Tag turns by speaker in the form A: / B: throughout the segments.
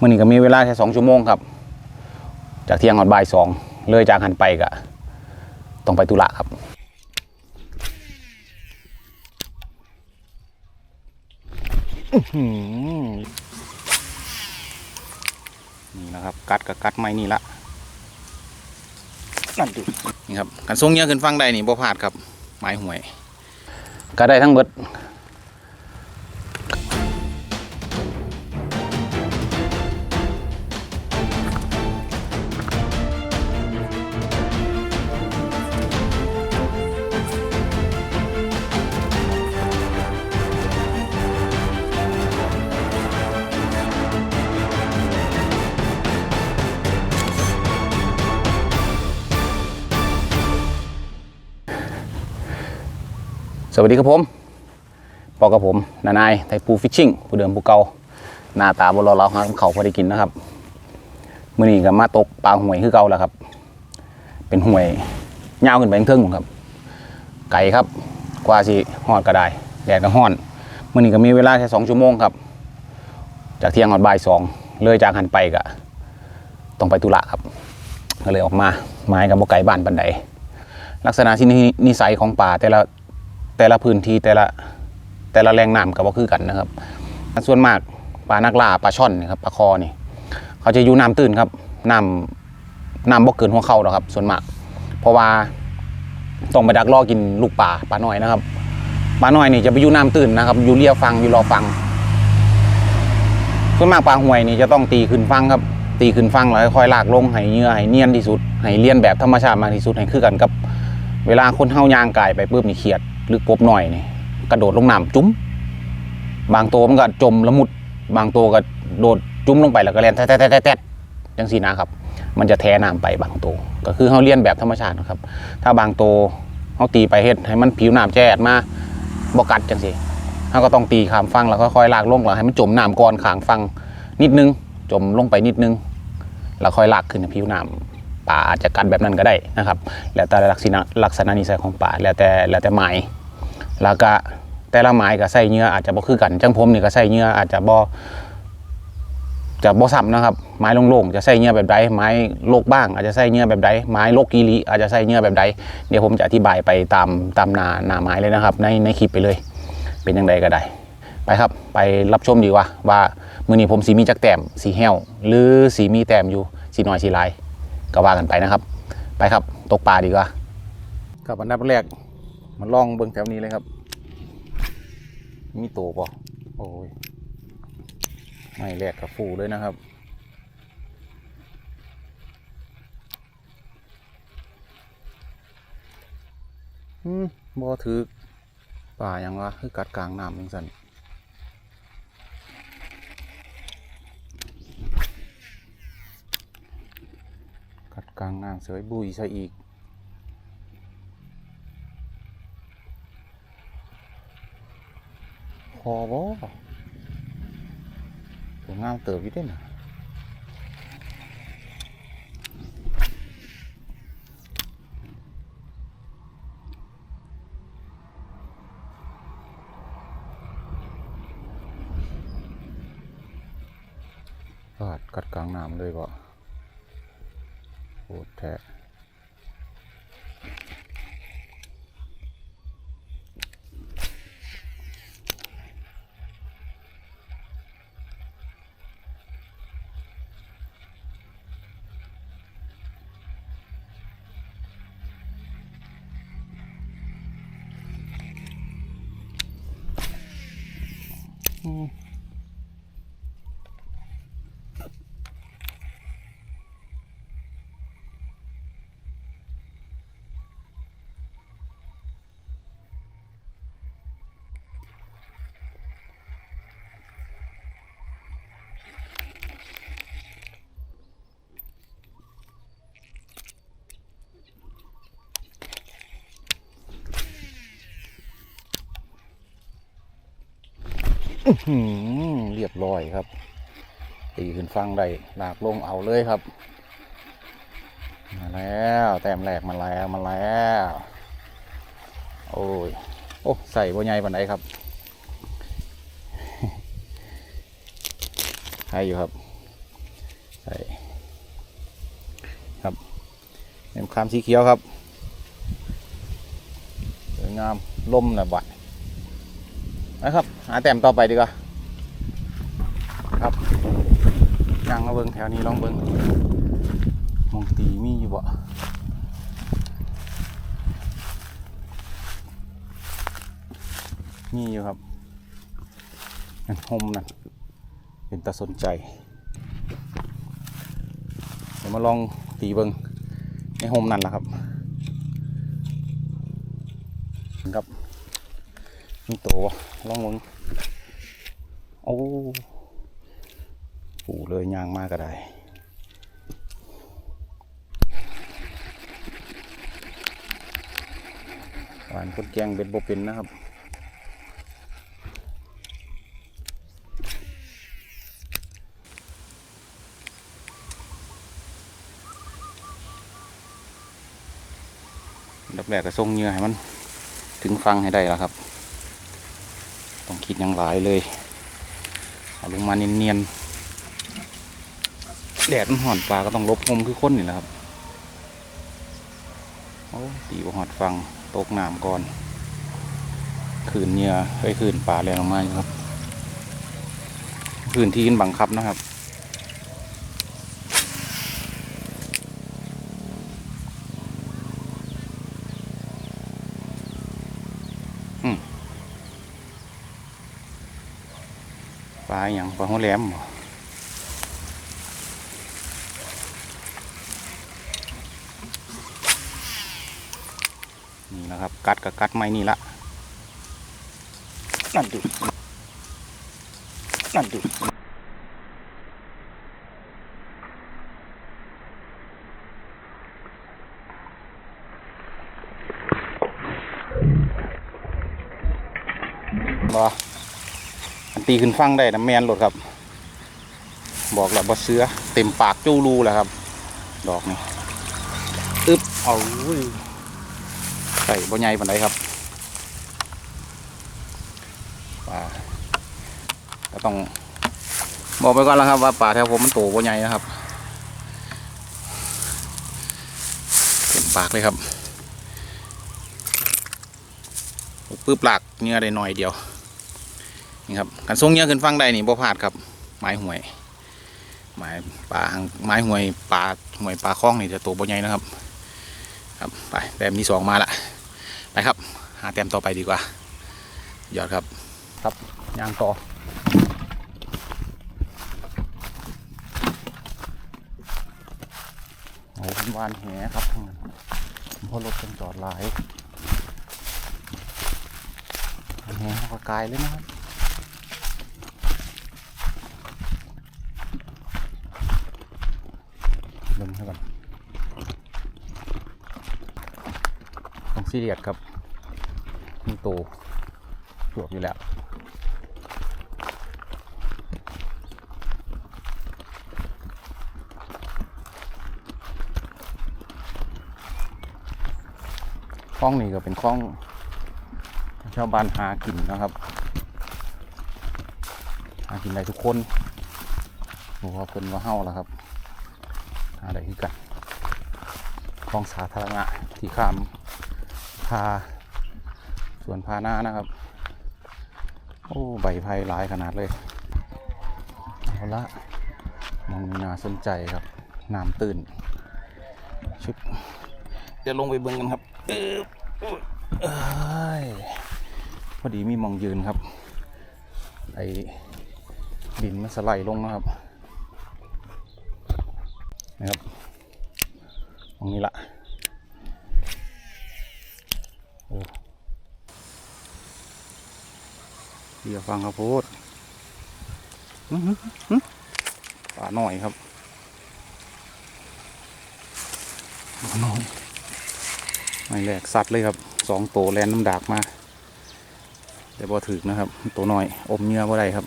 A: มื่อนี้ก็มีเวลาแค่สองชั่วโมงครับ จากเที่ยงหอดบ่ายสองเลยจากหันไปก็ต้องไปตุระครับอื้อหือนี่นะครับ กัดกับกัดไม่นี่ละนั่นดินี่ครับกันทรงเยอะขึ้นฟังได้นี่บ่พลาดครับไม้ห่วย ก็ได้ทั้งเบิด วัสดีครับผมปอกับผมนานายไทยปูฟิชชิ่งผู้เดิมผู้เก่าหน้าตาบรอเราหาเขาพอได้กินนะครับมื่อนี้ก็มาตกปลาห่วยคือเก่าแล้วครับ เป็นห่วยยาวขึ้นไปเทิงครับ ไก่ครับกว่าสิหอดก็ได้แดดก็ห้อนมื่อนี้ก็มีเวลาแค่สองชั่วโมงครับ จากเที่ยงหอดบ่ายสองเลยจากหันไปก็ต้องไปตุระครับ ก็เลยออกมาไม้กับบ่ไก่บ้านปันใดลักษณะที่นิสัยของป่าแต่ละ แต่ละพื้นที่แต่ละแต่ละแรงน้ำก็บ่คือกันนะครับ ส่วนมากปลานักล่าปลาช่อนนี่ครับปลาคอนี่เขาจะอยู่น้ำตื้นครับน้ำน้ำบ่เกินหัวเข่าหรอกครับ ส่วนมาก เพราะว่าต้องไปดักล่อกินลูกปลาปลาน้อยนะครับปลาน้อยนี่จะไปอยู่น้ำตื้นนะครับ อยู่เลียฟังอยู่รอฟัง ส่วนมากปลาห่วยนี่จะต้องตีขึ้นฟังครับ ตีขึ้นฟังแล้วค่อยลากลงให้เหยื่อให้เนียนที่สุดให้เลียนแบบธรรมชาติมากที่สุดให้คือกันกับ เวลาคนเฮายางกายไปปุ๊บนี่เขียด หรือกบหน่อยนี่กระโดดลงน้ำจุ้ม บางตัวมันก็จมละมุด บางตัวก็โดดจุ้มลงไปแล้วก็แล่นแทะแทะแทะแทะจังสีนะครับ มันจะแท้น้ำไปบางตัว ก็คือเฮาเลียนแบบธรรมชาตินะครับ ถ้าบางตัวเฮาตีไปเฮ็ดให้มันผิวน้ำแจ๊ดมาบกัดจังสิเฮาก็ต้องตีขามฟังแล้วค่อยๆลากลงแล้วให้มันจมน้ำก่อนขางฟังนิดนึง จมลงไปนิดนึง แล้วค่อยลากขึ้นผิวน้ำ ป่าอาจจะกัดแบบนั้นก็ได้นะครับ แล้วแต่ลักษณะลักษณะนิสัยของป่าแล้วแต่แล้วแต่หมายแล้วก็แต่ละหมายก็ใส่เนื้ออาจจะบ่คือกันจังผมนี่ก็ใส่เนื้ออาจจะบ่จะบ่ซ้ำนะครับ ไม้โล่งๆจะใส่เนื้อแบบใดไม้โลกบ้าง อาจจะใส่เนื้อแบบใดไม้โลกกีรีอาจจะใส่เนื้อแบบใดเดี๋ยวผมจะอธิบายไปตามตามหนาหนาไม้เลยนะครับ ในในคลิปไปเลย เป็นยังไงก็ได้ไปครับไปรับชมดีกว่าว่า มือนี้ผมสีมีจักแต้มสีแห้วหรือสีมีแต้มอยู่สีน้อยสีลาย ก็ว่ากันไปนะครับ ไปครับ ตกปลาดีกว่าครับอันดับแรกมาลองเบิ่งแถวนี้เลยครับ มีโตป่ะโอ้ยไม่แรกกับฟูเลยนะครับอืมบ่ถือป่าอย่างวะคือกัดกลางน้ำจังสัน กัดกลางน้ำเสยบุยซะอีกพอบ่ตัวงามเติบอยู่เด้น่ะกาดกัดกลางน้ำเลยบ่ โหดแท้ เรียบร้อยครับ ตีขึ้นฟังได้หลากลงเอาเลยครับ มาแล้ว แต้มแรกมาแล้วมาแล้ว โอ้ย โอ้ใส่บัวใหญ่ปันไดครับให้อยู่ครับใช่ครับเห็นคามสีเขียวครับสวยงามล่มนะบัด นะครับ หาแต้มต่อไปดีกว่าครับย่างมาเบิ้งแถวนี้ลองเบิ้งมองตีมีอยู่บ่มีอยู่ครับนั่นหมนั่นเป็นตาสนใจ เดี๋ยวมาลองตีเบิงในโฮมนั่นแหละครับ นี่โตวะลองเบิงโอ้ปูเลยยางมากก็ได้หวานคนแกงเบ็ดโบเป็นนะครับดับแรกก็ส่งเงื่อให้มันถึงฟังให้ได้แล้วครับ ต้องคิดอย่างหลายเลยเอาลงมาเนียนๆแดดมันห่อนปลาก็ต้องลบงมคือคนนี่แหละครับโอ้ตีบหอดฟังตกน้ำก่อนคืนเหยื่อเอ้ยคืนปลาแรงลงมาครับคืนที่กินบังคับนะครับ ปลาอย่างปลาหัวแหลมบ่นี่นะครับ กัดกับกัดไม้นี่ละนั่นดูนั่นดู ตีขึ้นฟังได้นะแมนโหลดครับ บอกแล้วบ่เสือเต็มปากจู้รูแล้วครับ ดอกนี่อึบเอาใส่บ่ใหญ่ปานใดครับป่าก็ต้องบอกไปก่อนแล้วครับว่าป่าแถวผมมันโตบ่ใหญ่นะครับเต็มปากเลยครับปึ๊บหลักเนื้อได้หน่อยเดียว นี่ครับการส่งเงี้ยขึ้นฟังได้นี่บ่พลาดครับไม้ห่วยไม้ปลาไม้ห่วยปลาห่วยปลาคล้องนี่จะตัวบ่ใหญ่นะครับ ครับไปแต้มที่สองมาละไปครับ หาแต้มต่อไปดีกว่า ยอดครับ ครับยางต่อโอ้เป็นวานแหครับทางนั้นเพราะรถเป็นจอดหลายแหเขาก็กลายเลยนะครับ ลงให้ก่อนต้องซีเรียสครับมันโตจวบอยู่แล้วคล้องนี้ก็เป็นคล้องชาวบ้านหากินนะครับหากินได้ทุกคนบอกว่าเป็นว่าเฮ้าแล้วครับ หาได้คือกันคลองสาธารณะที่ข้ามพาสวนพาหน้านะครับ โอ้ใบไผ่หลายขนาดเลย เอาละมองน่าสนใจครับน้ำตื่นชุบเดี๋ยวลงไปเบิ่งกันครับเอ้ยพอดีมีมองยืนครับ ไอ้ดินมันสไลด์ลงนะครับ ตรงนี้ละเดี๋ยวฟังครับโพดอื้อหือหือปลาหน่อยครับปลาหน่อยไม่แหลกสัตว์เลยครับสองตัวแลนน้ำดากมา แต่บ่ถึกนะครับ ตัวหน่อย อมเนื้อบ่ได้ครับ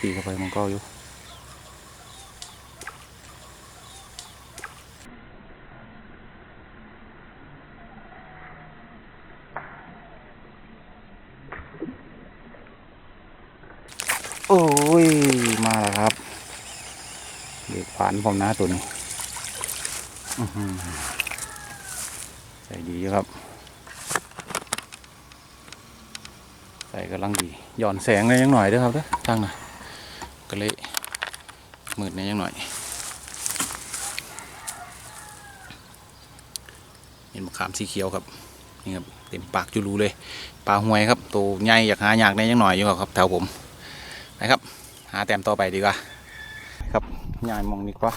A: ตีเข้าไปมันก็อยู่โอ้ย มาแล้วครับ เด็กผ่านผมนะตัวนี้ใส่ดีครับ ใส่กำลังดี หย่อนแสงเลยยังหน่อยด้วยครับเด้อตั้งหน่อ มืดในยังหน่อยเห็นมะขามสีเขียวครับนี่ครับเต็มปากจุลูเลยปลาหวยครับตัวใหญ่อยากหาอยากในยังหน่อยอยู่ครับแถวผมนะครับ หาแต้มต่อไปดีกว่าครับยายมองดีกว่า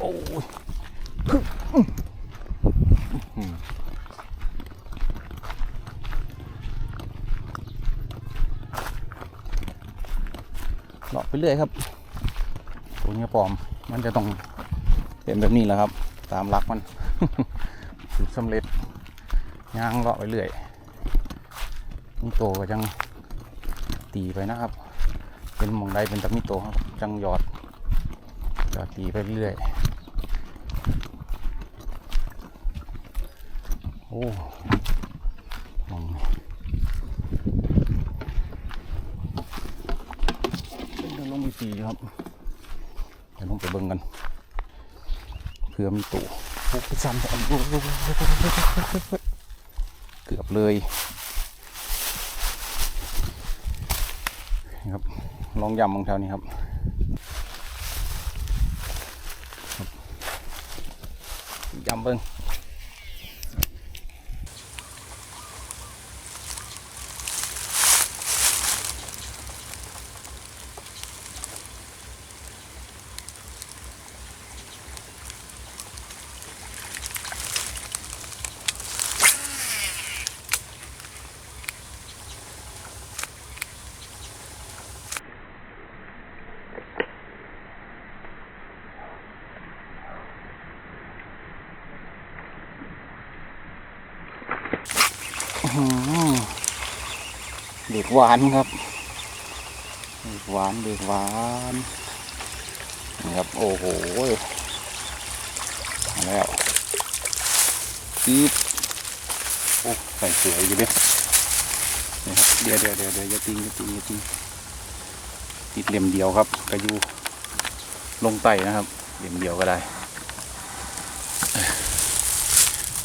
A: โอ้ยฮึ่มอื้อหือเลาะไปเรื่อยครับ เนี้ยปลอม มันจะต้องเป็นแบบนี้แหละครับ ตามหลักมันสูตรสำเร็จย่างเลาะไปเรื่อยนี่โตก็จังตีไปนะครับ เป็นหมองใดเป็นตะมิโตครับจังหยอดหยอดตีไปเรื่อยโอ้มองนี่เดินลงไปสีครับ ไปเบิ่งกันเพื่อมีตู่ปุ๊บซ้ำเกือบเลยครับลองยำมองแถวนี้ครับครับยำเบิ่ง กหวานครับเด็กหวานเด็กหวานนี่ครับโอ้โหมาแล้วปึ๊บโอ้ใส่สวยอยู่เด้นี่ครับเดี๋ยวเดี๋ยวเดี๋ยวเดี๋ยวอย่าติงอย่าติงอย่าติงติดเหลี่ยมเดียวครับกระยูลงไตนะครับ เหลี่ยมเดียวก็ได้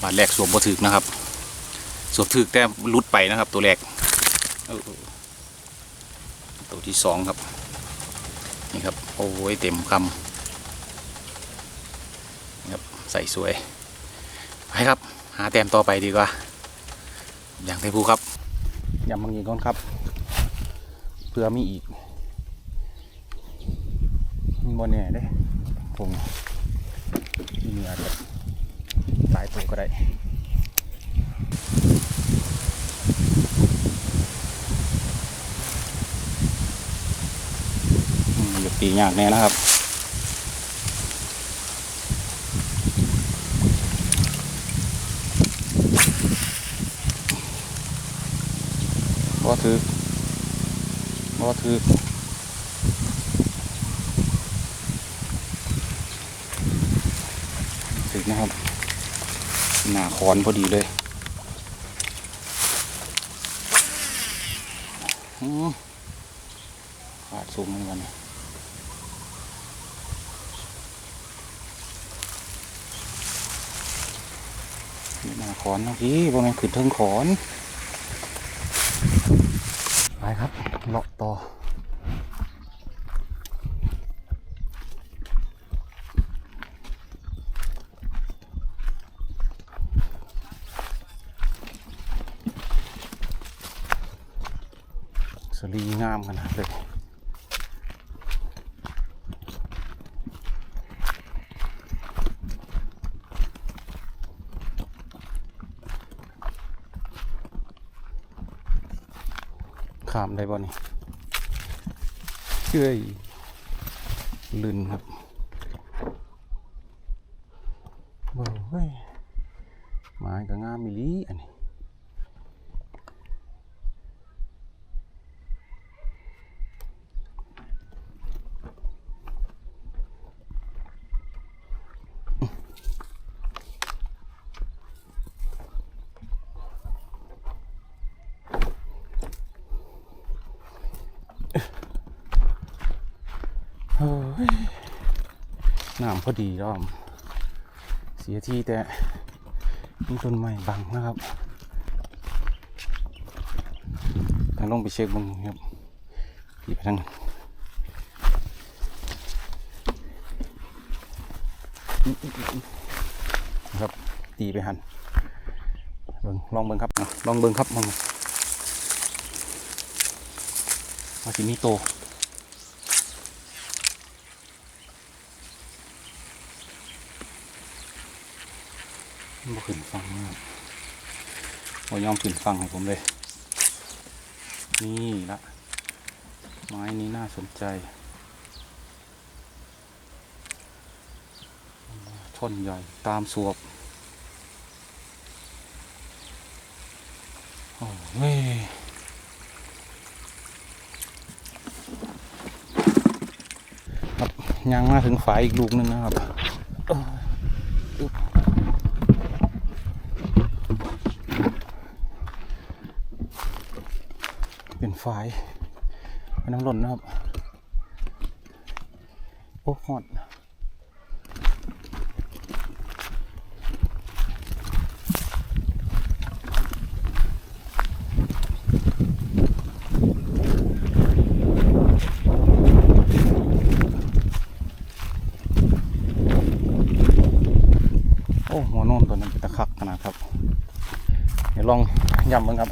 A: บาดแรกสวมบ่ถึกนะครับสวมถึกแต่รุดไปนะครับ ตัวแรก ตัวที่สองครับ นี่ครับ โอ้ยเต็มคำนี่ครับใส่สวย ไปครับ หาแต้มต่อไปดีกว่า อย่างไทภูครับยำบางยีก่อนครับ เพื่อมีอีกมันบนเนี่ยเด้ผมมีอาจจะหลายตัวก็ได้ อืมอย่า ตียากแน่นะครับบ่ถือบ่ถือถึกนะครับ หนาคอนพอดีเลยขาดสูงเหมือนกันนี่ห ขอนเมื่อกี้ว่ามันขึ้นเทิงขอน ไปครับเลาะต่อ สลีงามขนาดเลย ขามได้บ่นี่เฮ้ยลื่นครับโอ้ยไม้ก็งามมิลีอันนี้ เฮ้ยน้ำ พอดีรอมเสียทีแต่มีต้นไม้บังนะครับทางลงไปเช็คเบึงครับขี่ไปทางนั้นนะครับตีไปหันเบิ่งลองเบิ่งครับลองเบิ่งครับมองว่าสิมีโต บ่ขึ้นฟังนะครับบ่ยอมขึ้นฟังให้ผมเลย นี่ละ ไม้นี้น่าสนใจท่อนใหญ่ตามสวบโอ้ยครับยังมาถึงฝายอีกลูกนึงนะครับเอ้ยอึ๊บเป็นฝายเป็ นน้ำหล่นนะครับ โอ้หอดโอ้หัวโน่นตัวนั้นเป็นตะคักขนาดครับ เดี๋ยวลองยำมันครับ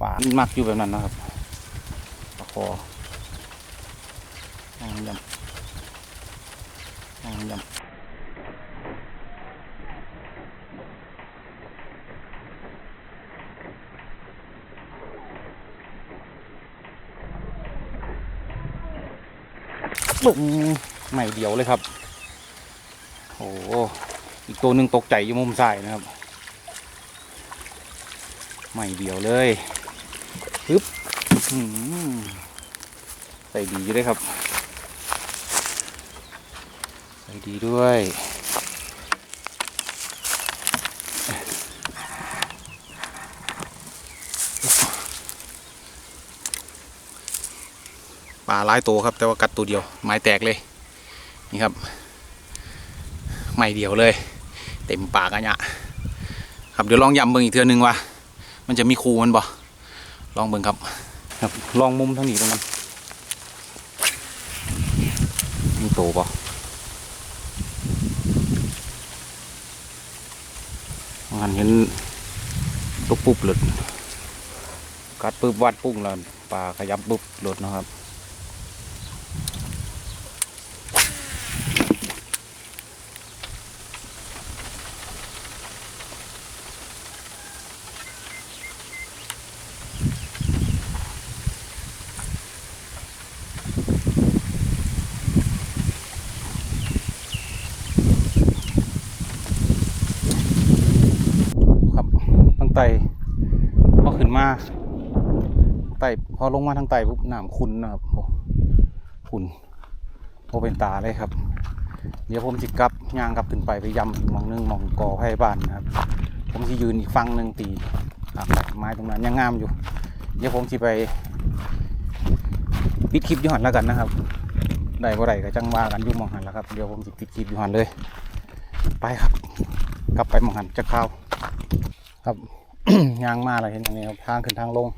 A: ป่ามันมักอยู่แบบนั้นนะครับ คอลองยำลองยำบึ้งใหม่เดียวเลยครับ โอ้โหอีกตัวหนึ่งตกใจอยู่มุมซ้ายนะครับไม่เดียวเลยปึ๊บ ใส่ดีด้วยครับ ใส่ดีด้วยปลาหลายตัวครับ แต่ว่ากัดตัวเดียว ไม้แตกเลย นี่ครับ ไม่เดียวเลย เต็มปากอันเนี้ยครับเดี๋ยวลองยำเบิ่งอีกเทือนึงว่า มันจะมีคูมันบ่ลองเบิ่งครับ ครับลองมุมทางนี้ตรงนั้นมีโตบ่งานเห็นตุกปุ๊บหลุดกัดปุ๊บวัดปุ้งแล้วปลาขยับปุ๊บหลุดนะครับตั้งไตพอขึ้นมา ไตพอลงมาทางไตปุ๊บน้ำขุนนะครับโอ้ขุนโอเป็นตาเลยครับ เดี๋ยวผมจิกลับย่างกลับขึ้นไปไปยำอีกมองหนึงมองกอไผ่บ้านนะครับ ผมจะยืนอีกฝั่งหนึ่งตีหักไม้ตรงนั้นยังงามอยู่ เดี๋ยวผมจะไปปิดคลิปยู่หันแล้วกันนะครับได้บ่ได้ก็จังว่ากันยู่หมองหันแล้วครับเดี๋ยวผมจะปิดคลิปยู่หันเลย ไปครับ กลับไปมองหันจะเข้าครับยางมาเลยเห็นอย่างนี้ครับทางขึ้นทางลง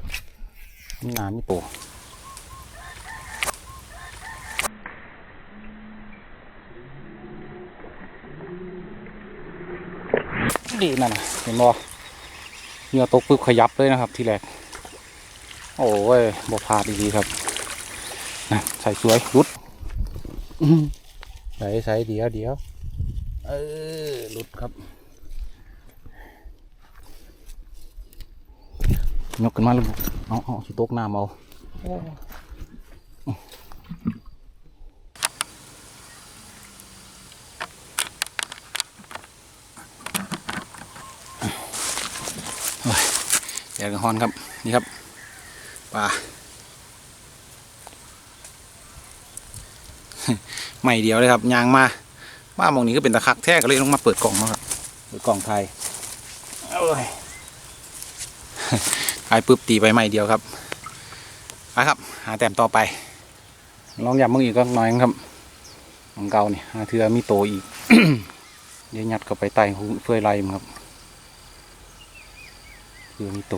A: น้ำมีตัวดีนั่นน่ะเห็นบ่เหงื่อตกปึ๊บขยับเลยนะครับ ทีแรก โอ้ยบ่พลาดดีๆครับนะใส่สวยรุดใส่ใส่เดี๋ยวเดี๋ยวเออรุดครับ ยกขึ้นมาแล้วลูก เอาเอาสิตกน้ำเอาโอ้ยแดดกระฮอนครับ นี่ครับปลาไม่เดียวเลยครับยางมามามองนี้ก็เป็นตะคักแท้ก็เลยลงมาเปิดกล่องมาครับเปิดกล่องไทยโอ้ย ไอ้ปุ๊บตีไปไม่เดียวครับไปครับ หาแต้มต่อไป ลองยับมึงอีกก็น้อยครับของเก่านี่หาเทือมีโตอีก เดี๋ยวยัดเข้าไปไต่หูเฟื่อยไรมครับเถื่อมีโต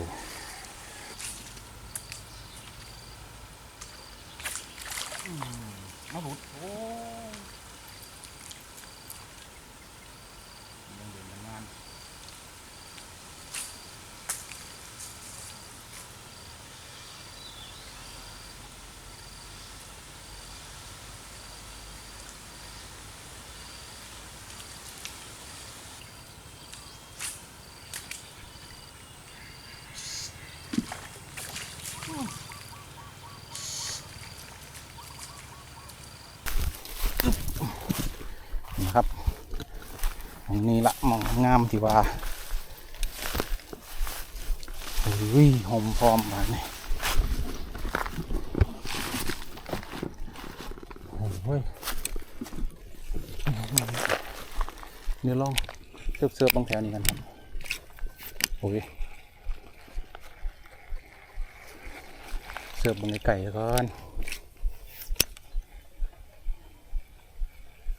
A: มาหลุดโอ้ยังเดินนาน นะครับตรง นี้ละมองงามที่ว่าโอ้ยหอมพร้อมมาเนี่ยโอ้ยเดี๋ยวลองเสิร์ฟเสิร์ฟบางแถวนี้กันครับโอ้ยเสิร์ฟบางไก่ก่อน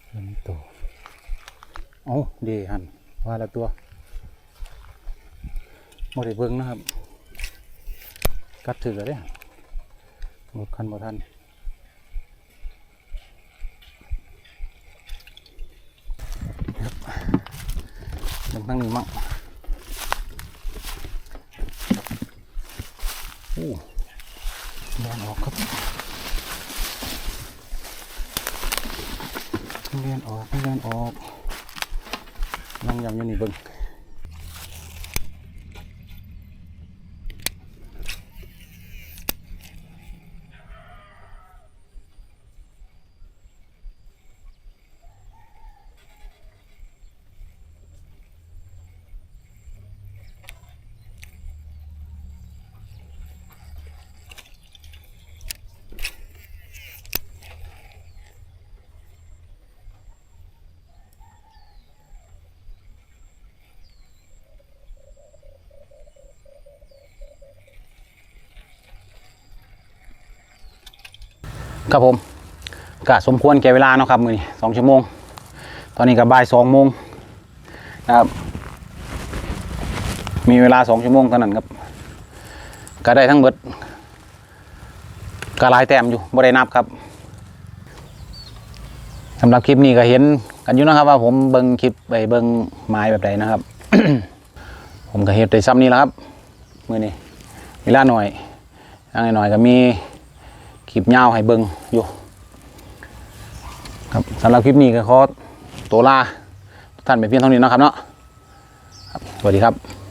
A: เริ่มโต เอาเดหันว่าละตัวบ่ได้เบิ่งนะครับ กัดถือเลยหมดคันบ่ทันครับเบิ่งตั้งนี้มั่งโอ้แดนออกครับเรียนออกเรียนออก นั่งยำอยู่นี่เบิ่ง ครับผมกะสมควรแก่เวลาเนาะครับมือนี้สองชั่วโมง ตอนนี้ก็บ่ายสองโมงนะครับ มีเวลาสองชั่วโมงเท่านั้นครับก็ได้ทั้งเบิดก็ลายแต้มอยู่บ่ได้นับครับสำหรับคลิปนี้ก็เห็นกันอยู่นะครับว่าผมเบิ่งคลิปไปเบิ่งไม้แบบใดนะครับ ผมก็เฮ็ดได้ซ้ำนี้แล้วครับ มือนี้เวลาหน่อยอย่างหน่อยก็มี คลิปยาวให้เบิงอยู่ครับสำหรับคลิปนี้ก็ขอตัวลาท่านไปเพียงเท่านี้นะครับเนาะสวัสดีครับ